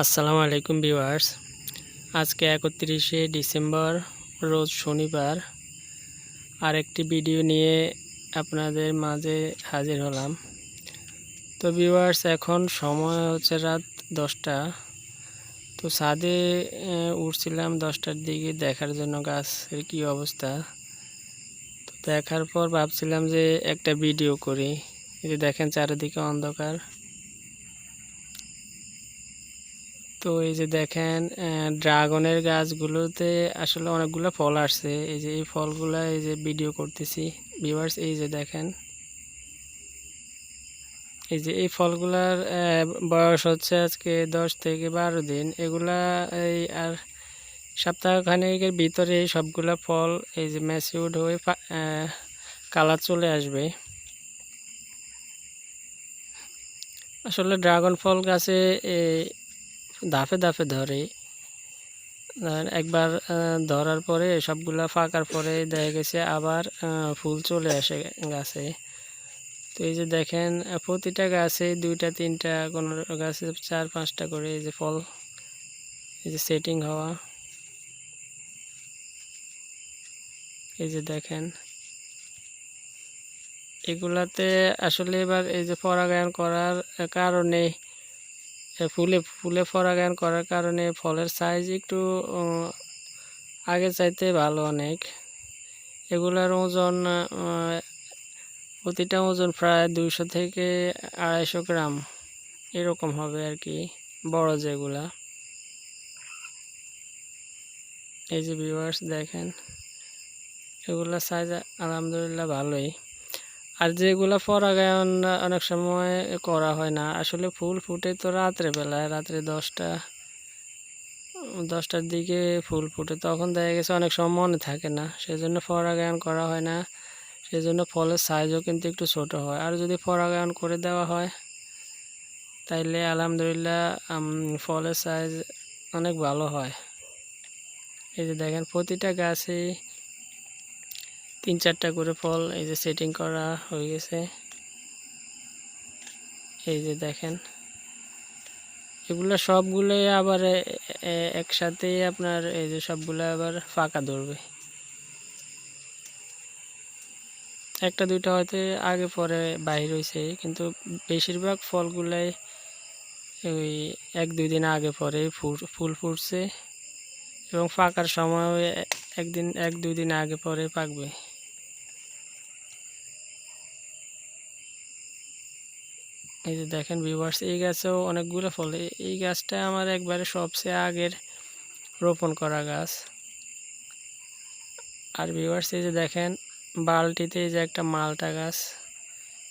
আসসালামু আলাইকুম ভিউয়ার্স। আজকে একত্রিশে ডিসেম্বর, রোজ শনিবার। আরেকটি ভিডিও নিয়ে আপনাদের মাঝে হাজির হলাম। তো ভিউয়ার্স, এখন সময় হচ্ছে রাত দশটা। তো ছাদে উঠছিলাম দশটার দিকে দেখার জন্য গাছের কী অবস্থা। তো দেখার পর ভাবছিলাম যে একটা ভিডিও করি। এই যে দেখেন চারিদিকে অন্ধকার। তো এই যে দেখেন ড্রাগনের গাছগুলোতে আসলে অনেকগুলো ফল আসছে। এই যে এই ফলগুলা এই যে ভিডিও করতেছি। ভিউয়ার্স, এই যে দেখেন। এই যে এই ফলগুলার বয়স হচ্ছে আজকে দশ থেকে বারো দিন। এগুলা এই আর সপ্তাহখানেকের ভিতরে সবগুলা ফল এই যে ম্যাচিউড হয়ে কালার চলে আসবে। আসলে ড্রাগন ফল গাছে ধাপে ধাপে ধরে। একবার ধরার পরে সবগুলা ফাঁকার পরে দেখা গেছে আবার ফুল চলে আসে গাছে। তো এই যে দেখেন প্রতিটা গাছে দুইটা, তিনটা, কোনো গাছে চার, পাঁচটা করে এই যে ফল, এই যে সেটিং হওয়া। এই যে দেখেন, এগুলাতে আসলে এবার এই যে পরাগায়ন করার কারণে ফুলে ফুলে পরাগায়ন করার কারণে ফলের সাইজ একটু আগে চাইতে ভালো অনেক। এগুলার ওজন প্রতিটা ওজন প্রায় দুইশো থেকে আড়াইশো গ্রাম। এরকম হবে আর কি, বড় যেগুলা। এই যে ভিউয়ার্স দেখেন, এগুলা সাইজ আলহামদুলিল্লাহ ভালোই। আর যেগুলো পরাগায়ন অনেক সময় করা হয় না, আসলে ফুল ফুটে তো রাত্রে বেলায় রাত্রে দশটা, দশটার দিকে ফুল ফুটে, তখন দেখা গেছে অনেক সময় মনে থাকে না, সেজন্য পরাগায়ন করা হয় না, সেজন্য ফলের সাইজও কিন্তু একটু ছোট হয়। আর যদি পরাগায়ন করে দেওয়া হয়, তাইলে আলহামদুলিল্লাহ ফলের সাইজ অনেক ভালো হয়। এই যে দেখেন, প্রতিটা গাছে তিন চারটা করে ফল এই যে সেটিং করা হয়ে গেছে। এই যে দেখেন। এগুলো সবগুলোই আবার এ- এ- একসাথেই আপনার এই যে সবগুলো আবার ফাঁকা ধরবে। একটা দুইটা হয়তো আগে পরে বাইর হয়েছে কিন্তু বেশিরভাগ ফলগুলাই ওই এক দুই দিন আগে পরে ফুল ফুটছে এবং পাকার সময় একদিন, এক দুই দিন আগে পরে পাকবে। এই যে দেখেন ভিউয়ার্স এই গাছেও অনেকগুলো ফল। এই- গাছটা আমার একবারে সবচেয়ে আগের রোপণ করা গাছ। আর ভিউয়ার্স এই যে দেখেন বালটিতে এই যে একটা মালটা গাছ।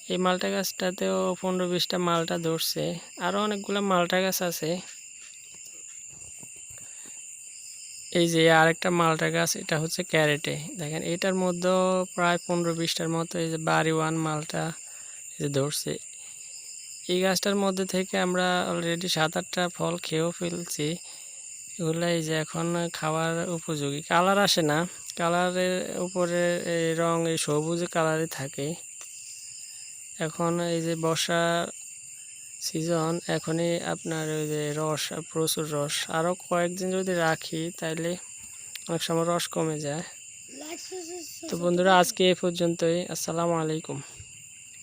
এই মালটা গাছটাতেও পনেরো বিশটা মালটা ধরছে। আরও অনেকগুলো মালটা গাছ আছে। এই যে আরেকটা মালটা গাছ, এটা হচ্ছে ক্যারেটে। দেখেন, এটার মধ্যেও প্রায় পনেরো বিশটার মতো এই যে বাড়ি ওয়ান মালটা এই যে ধরছে। এই গাছটার মধ্যে থেকে আমরা অলরেডি সাত আটটা ফল খেয়েও ফেলছি। এগুলো এই যে এখন খাওয়ার উপযোগী। কালার আসে না। কালারের উপরে এই রং, এই সবুজ কালারই থাকে। এখন এই যে বর্ষা সিজন এখনই আপনার ওই যে রস, প্রচুর রস। আরও কয়েকদিন যদি রাখি, তাইলে অনেক সময় রস কমে যায়। তো বন্ধুরা, আজকে এ পর্যন্তই। আসসালামু আলাইকুম।